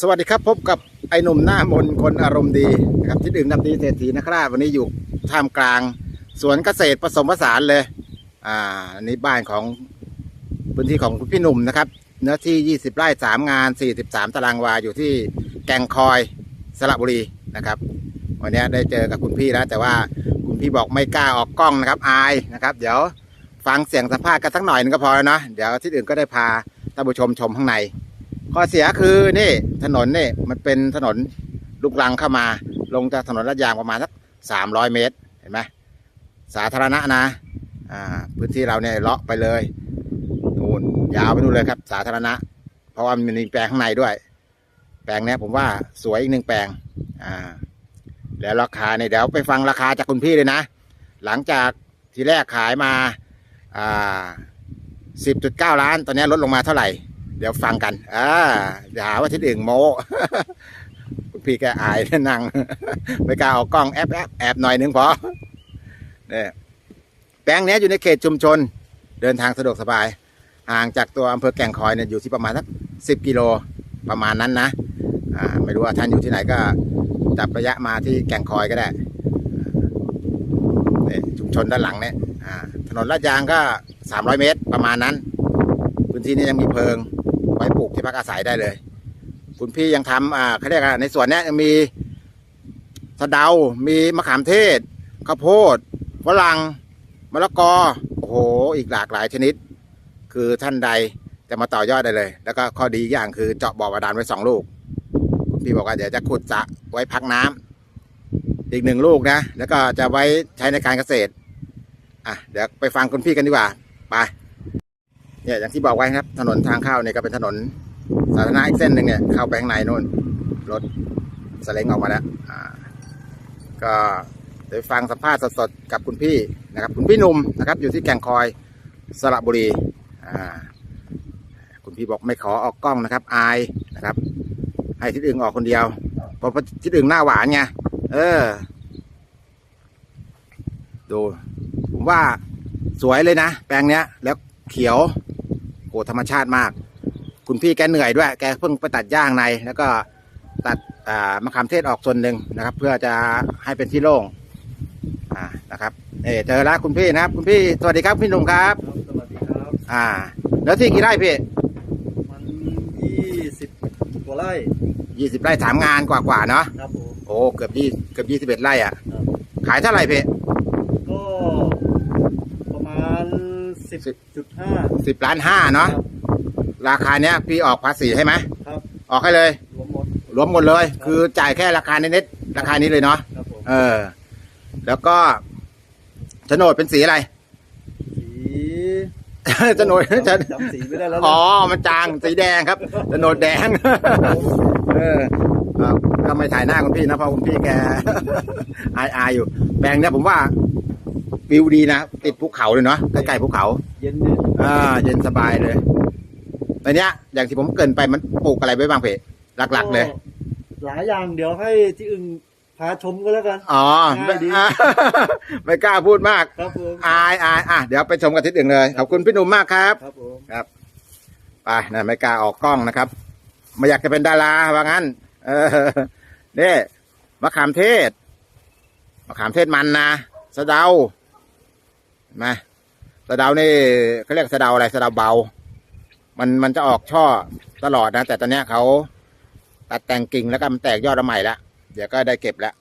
สวัสดีครับพบกับไอ้หนุ่มหน้ามนคนอารมณ์ดีนะครับที่ดื่มน้ำดีเศรษฐีนะครับวันนี้อยู่ท่ามกลาง สวนเกษตรผสมผสานเลย อ่าอันนี้บ้านของพื้นที่ของคุณพี่หนุ่มนะครับ เนื้อที่ 20 ไร่ 3 งาน 43 ตารางวาอยู่ที่แก่งคอยสระบุรีนะครับ วันนี้ได้เจอกับคุณพี่แล้ว แต่ว่าคุณพี่บอกไม่กล้าออกกล้องนะครับอายนะครับ เดี๋ยวฟังเสียงสัมภาษณ์กันสักหน่อยนึงก็พอแล้วเนาะเดี๋ยวที่อื่นก็ได้พาท่านผู้ชมชมข้างใน ข้อเสียคือนี่ถนนนี่มันเป็นถนนลูกรังเข้ามา ลงจากถนนลาดยางประมาณสักสามร้อยเมตรเห็นไหมสาธารณะนะอ่าพื้นที่เราเนี่ยเลาะไปเลยนู่นยาวไปนู่นเลยครับ สาธารณะ เพราะว่ามันมีแปลงข้างในด้วย แปลงนี้ผมว่าสวยอีกหนึ่งแปลงอ่าแล้วราคาเนี่ยเดี๋ยวไปฟังราคาจากคุณพี่เลยนะ หลังจากทีแรกขายมาอ่าสิบจุดเก้าล้าน ตอนนี้ลดลงมาเท่าไหร่ เดี๋ยวฟังกัน อ่าอย่าหาว่าที่อื่นโมพี่แกอายนั่งไม่กล้าเอากล้องแอบแอบแอบหน่อยนึงพอเนี่ยแปลงนี้อยู่ในเขตชุมชน เดินทางสะดวกสบาย ห่างจากตัวอำเภอแก่งคอยเนี่ยอยู่ที่ประมาณสักสิบกิโลประมาณนั้นนะอ่าไม่รู้ว่าท่านอยู่ที่ไหนก็จับระยะมาที่แก่งคอยก็ได้เนี่ยชุมชนด้านหลังเนี่ยอ่าถนนลาดยางก็สามร้อยเมตรประมาณนั้น พื้นที่นี้ยังมีเพิง ไว้ปลูกที่พักอาศัยได้เลย คุณพี่ยังทำอ่าเขาเรียกอะไรในสวนเนี้ยยังมีสะเดา มีมะขามเทศข้าวโพดฝรั่งมะละกอโอ้โห อีกหลากหลายชนิด คือท่านใดจะมาต่อยอดได้เลย แล้วก็ข้อดีอย่างคือเจาะบ่อบาดาลไว้สองลูกคุณพี่บอกว่าเดี๋ยวจะขุดสระไว้พักน้ำอีกหนึ่งลูกนะ แล้วก็จะไว้ใช้ในการเกษตรอะเดี๋ยวไปฟังคุณพี่กันดีกว่าไป เนี่ยอย่างที่บอกไว้ครับ ถนนทางเข้าเนี่ยก็เป็นถนนสาธารณะอีกเส้นหนึ่งเนี่ยเข้าไปข้างในนู่นรถสเล้งออกมาแล้วอ่าก็เดี๋ยวฟังสัมภาษณ์สดๆกับคุณพี่นะครับ คุณพี่หนุ่มนะครับ อยู่ที่แก่งคอยสระบุรีอ่าคุณพี่บอกไม่ขอออกกล้องนะครับ อายนะครับ ให้ทิศอึงออกคนเดียวเพราะทิศอึงหน้าหวานไงเออ ดู ผมว่าสวยเลยนะ แปลงเนี้ย แล้วเขียว โหธรรมชาติมาก คุณพี่แกเหนื่อยด้วย แกเพิ่งไปตัดหญ้าข้างใน แล้วก็ตัดอ่ามะขามเทศออกส่วนหนึ่งนะครับ เพื่อจะให้เป็นที่โล่งอ่านะครับเออเจอแล้วคุณพี่นะครับ คุณพี่สวัสดีครับพี่หนุ่มครับครับสวัสดีครับอ่า แล้วที่กี่ไร่พี่มันยี่สิบกว่าไร่ยี่สิบไร่สามงานกว่าๆเนาะครับผมโอ้เกือบยี่เกือบยี่สิบเอ็ดไร่อะครับขายเท่าไหร่พี่ ก็ประมาณ สิบสิบจุดห้าสิบล้านห้าเนาะราคาเนี้ยพี่ออกภาษีให้ไหมครับ ออกให้เลย รวมหมดรวมหมดเลย คือจ่ายแค่ราคานิดๆราคานี้เลยเนาะครับผมเออ แล้วก็โฉนดเป็นสีอะไรสีโฉนดจำจำสีไม่ได้แล้วนะอ๋อมันจางสีแดงครับโฉนดแดง เออเอาก็ไม่ถ่ายหน้าคุณพี่นะเพราะคุณพี่แกอายอายอยู่แปลงเนี้ยผมว่า วิวดีนะติดภูเขาเลยเนาะใกล้ๆภูเขา เย็นเนี่ยอ่า เย็นสบายเลยในเนี้ย อย่างที่ผมเกรินไปมันปลูกอะไรไว้บ้างเพจหลัก ๆ เลย หลายอย่างเดี๋ยวให้ที่อึ่งพาชมก็แล้วกัน อ๋อง่ายดีไม่กล้าพูดมากครับผมอายอายอะเดี๋ยวไปชมกันทิศอื่นเลยขอบคุณพี่หนุ่มมากครับ ครับผมไปนะไม่กล้าออกกล้องนะครับไม่อยากจะเป็นดาราว่างั้น เออนี่มะขามเทศมะขามเทศมันนะสะเดาเห็ นไหมาสะเดานี่เขาเรียกสะเดาอะไรสะเดาเบา มันมันจะออกช่อตลอดนะ แต่ตอนนี้เขาตัดแต่งกิ่งแล้วก็มันแตกยอดใหม่แล้วเดี๋ยวก็ได้เก็บแล้ว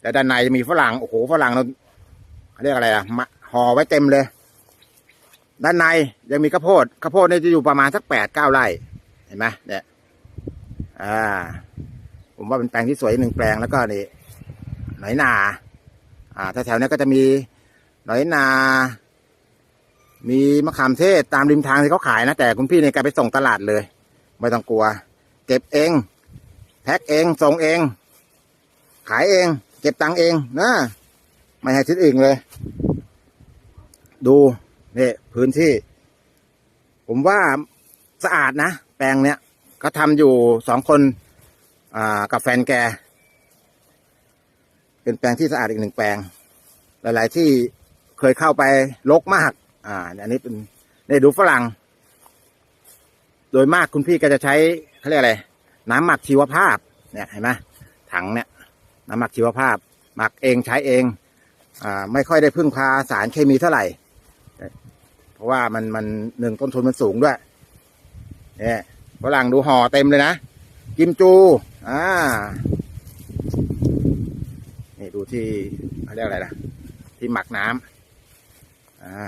แล้วด้านในจะมีฝรั่งโอ้โหฝรั่งเขาเรียกอะไรอะมะห่อไว้เต็มเลย ด้านในยังมีข้าวโพดข้าวโพดเนี่ยจะอยู่ประมาณสักแปดเก้าไร่เห็นไหมเนี่ยอ่า ผมว่าเป็นแปลงที่สวยหนึ่งแปลงแล้วก็นี่ไหนอยนา อ่าแถวๆเนี้ยก็จะมี หนอยนา มีมะขามเทศตามริมทางที่เขาขายนะ แต่คุณพี่เนี่ยแกไปส่งตลาดเลย ไม่ต้องกลัว เก็บเอง แพ็คเอง ส่งเอง ขายเอง เก็บตังเองนะไม่ให้ทิศอื่นเลย ดูนี่พื้นที่ ผมว่าสะอาดนะ แปลงเนี้ยเขาทำอยู่สองคนอ่ากับแฟนแก เป็นแปลงที่สะอาดอีกหนึ่งแปลง หลาย ๆ ที่ เคยเข้าไปลกมาก อ่า อันนี้เป็นนี่ดูฝรั่ง โดยมากคุณพี่ก็จะใช้เขาเรียกอะไร น้ำหมักชีวภาพ เนี่ยเห็นไหมถังเนี่ย น้ำหมักชีวภาพ หมักเองใช้เอง อ่า ไม่ค่อยได้พึ่งพาสารเคมีเท่าไหร่ เพราะว่ามันมันหนึ่งต้นทุนมันสูงด้วย เนี่ยฝรั่งดูห่อเต็มเลยนะกิมจู อ่า นี่ดูที่เขาเรียกอะไรนะที่หมักน้ำ อ่า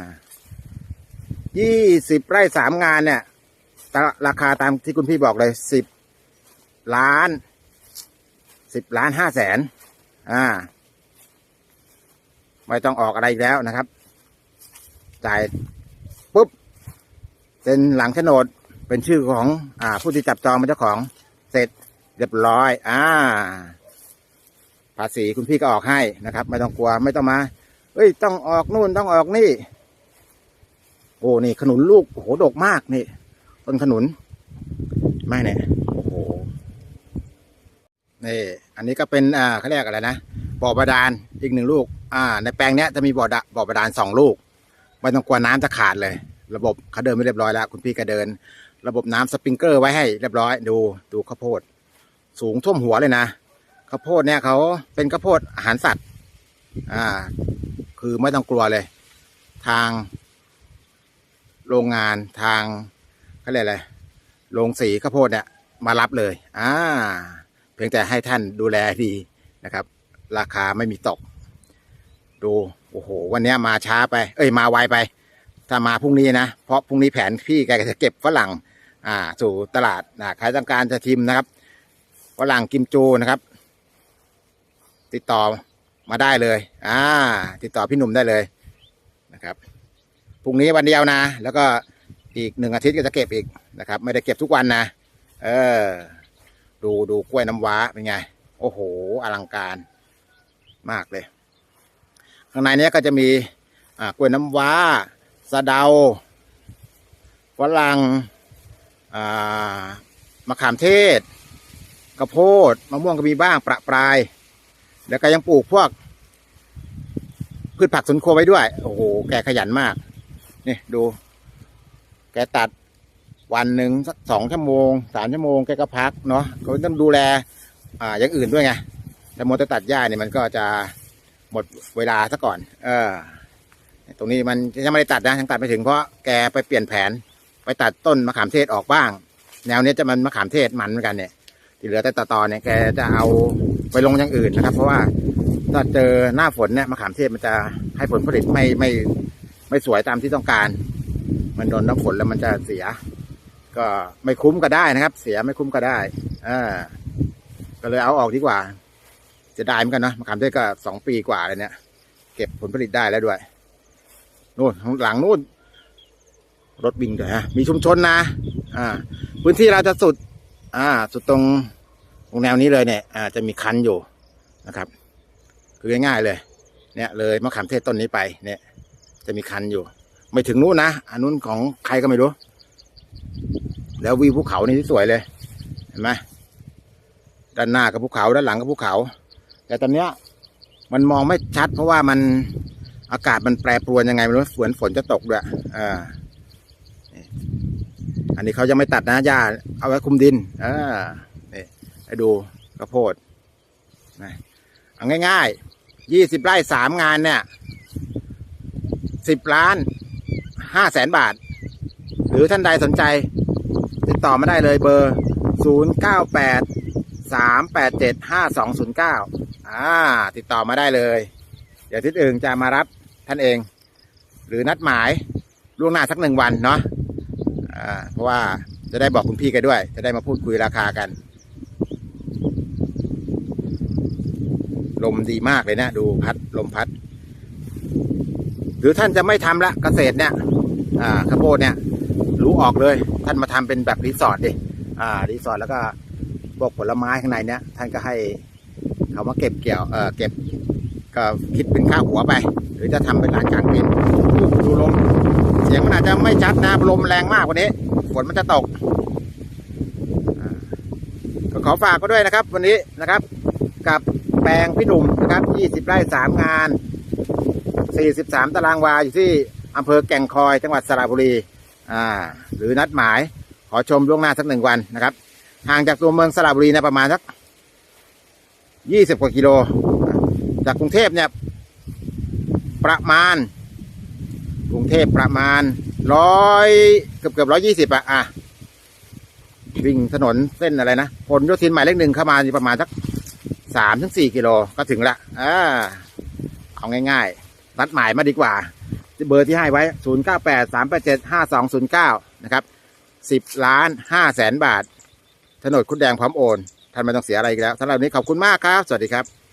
ยี่สิบไร่สามงานเนี่ยราคาตามที่คุณพี่บอกเลยสิบล้านสิบล้านห้าแสนอ่า ไม่ต้องออกอะไรอีกแล้วนะครับ จ่ายปุ๊บ เป็นหลังโฉนดเป็นชื่อของอ่า ผู้ที่จับจองเป็นเจ้าของเสร็จเรียบร้อย อ่า ภาษีคุณพี่ก็ออกให้นะครับ ไม่ต้องกลัวไม่ต้องมา เอ้ย ต้องออกนู่นต้องออกนี่ โอ้นี่ขนุนลูกโอ้โหดกมากนี่ต้นขนุน ไม่เนี่ยโอ้โหนี่อันนี้ก็เป็นอ่าเขาเรียกอะไรนะบ่อบาดาลอีกหนึ่งลูก อ่า ในแปลงเนี้ยจะมีบ่อดะบ่อบาดาลสองลูกไม่ต้องกลัวน้ำจะขาดเลย ระบบเขาเดินไม่เรียบร้อยแล้วคุณพี่ก็เดิน ระบบน้ำสปริงเกอร์ไว้ให้เรียบร้อยดูดูข้าวโพด สูงท่วมหัวเลยนะข้าวโพดเนี่ยเขาเป็นข้าวโพดอาหารสัตว์ อ่า คือไม่ต้องกลัวเลย ทาง โรงงานทางเขาเรียกอะไรโรงสีข้าวโพดเนี่ยมารับเลย อ่า เพียงแต่ให้ท่านดูแลดีนะครับ ราคาไม่มีตก ดู โอ้โห วันนี้มาช้าไป เอ้ย มาไวไป ถ้ามาพรุ่งนี้นะ เพราะพรุ่งนี้แผนพี่แกจะเก็บฝรั่ง อ่า สู่ตลาดนะใครต้องการจะชิมนะครับ ฝรั่งกิมจูนะครับ ติดต่อ มาได้เลย อ่า ติดต่อพี่หนุ่มได้เลยนะครับพรุ่งนี้วันเดียวนะ แล้วก็อีกหนึ่งอาทิตย์ก็จะเก็บอีกนะครับ ไม่ได้เก็บทุกวันนะ เออ ดูดูกล้วยน้ำว้าเป็นไง โอ้โห อลังการมากเลย ข้างในนี้ก็จะมีอ่ากล้วยน้ำว้าสะเดาฝรั่งอ่ามะขามเทศกระโพดมะม่วงก็มีบ้างประปราย แล้วก็ยังปลูกพวก พืชผักสวนครัวไว้ด้วย โอ้โห แกขยันมาก นี่ดู แกตัดวันหนึ่งสักสองชั่วโมงสามชั่วโมงแกก็พักเนาะเขาต้องดูแล อ่าอย่างอื่นด้วยไง แต่โมจะตัดหญ้าเนี่ยมันก็จะหมดเวลาซะก่อน เออ ตรงนี้มันยังไม่ได้ตัดนะยังตัดไม่ถึงเพราะแกไปเปลี่ยนแผน ไปตัดต้นมะขามเทศออกบ้าง แนวนี้จะมันมะขามเทศมันเหมือนกันเนี่ยที่เหลือแต่ตอตอเนี่ยแกจะเอา ไปลงอย่างอื่นนะครับ เพราะว่าถ้าเจอหน้าฝนเนี่ยมะขามเทศมันจะให้ผลผลิตไม่ไม่ไม่สวยตามที่ต้องการ มันโดนน้ำฝนแล้วมันจะเสีย ก็ไม่คุ้มก็ได้นะครับ เสียไม่คุ้มก็ได้อ่าก็เลยเอาออกดีกว่าจะได้เหมือนกันนะมะขามเทศก็สองปีกว่าเลยเนี่ย เก็บผลผลิตได้แล้วด้วยนู่นหลังนู่นรถวิ่งด้วยฮะมีชุมชนนะ อ่า พื้นที่เราจะสุด อ่า สุดตรง ตรงแนวนี้เลยเนี่ยอาจะมีคันอยู่นะครับ คือง่ายๆเลย เนี่ยเลยมะขามเทศต้นนี้ไปเนี่ย จะมีคันอยู่ ไม่ถึงนู้นนะอันนู้นของใครก็ไม่รู้ แล้ววิวภูเขานี่สวยเลยเห็นไหมด้านหน้ากับภูเขาด้านหลังกับภูเขา แต่ตอนเนี้ยมันมองไม่ชัด เพราะว่ามันอากาศมันแปรปรวนยังไงไม่รู้ฝนฝนจะตกด้วยอ่าอันนี้เขายังไม่ตัดนะหญ้าเอาไว้คุมดินอ่า ให้ดูกระโพดนะเอาง่ายๆยี่สิบไร่สามงานเนี่ยสิบล้านห้าแสนบาท หรือท่านใดสนใจ ติดต่อมาได้เลยเบอร์ศูนย์เก้าแปดสามแปดเจ็ดห้าสองศูนย์เก้าอ่า ติดต่อมาได้เลย เดี๋ยวทิศอื่นจะมารับท่านเอง หรือนัดหมายล่วงหน้าสักหนึ่งวันเนาะอ่าเพราะว่าจะได้บอกคุณพี่กันด้วย จะได้มาพูดคุยราคากัน ลมดีมากเลยนะ ดูพัดลมพัด หรือท่านจะไม่ทำละเกษตรเนี่ย อ่าข้าวโพดเนี่ย รู้ออกเลย ท่านมาทำเป็นแบบรีสอร์ทดิอ่ารีสอร์ทแล้วก็พวกผลไม้ข้างในเนี่ย ท่านก็ให้เขามาเก็บเกี่ยวเออเก็บก็คิดเป็นค่าหัวไป หรือจะทำเป็นร้านกลางเต็นดูดูลมเสียงมันอาจจะไม่ชัดนะลมแรงมากกว่านี้ฝนมันจะตกก็ขอฝากก็ด้วยนะครับ วันนี้นะครับกับ แปลงพี่หนุ่มนะครับ 20 ไร่3งาน 43 ตารางวาอยู่ที่อำเภอแก่งคอยจังหวัดสระบุรีอ่าหรือนัดหมายขอชมล่วงหน้าสักหนึ่งวันนะครับห่างจากตัวเมืองสระบุรีนะประมาณสักยี่สิบกว่ากิโล จากกรุงเทพเนี่ยประมาณ กรุงเทพประมาณร้อยเกือบเกือบร้อยยี่สิบอะอะวิ่งถนนเส้นอะไรนะผลโยธินหมายเลขหนึ่งเข้ามาอยู่ประมาณสัก สามถึงสี่กิโลก็ถึงละอ่าเอาง่ายๆ นัดหมายมาดีกว่า เบอร์ที่ให้ไว้ 0 9 8 3 8 7 5 2 0 9 นะครับ 10 ล้าน5แสนบาทถนนคุณแดงพร้อมโอน ท่านไม่ต้องเสียอะไรอีกแล้วสำหรับวันนี้ขอบคุณมากครับ สวัสดีครับ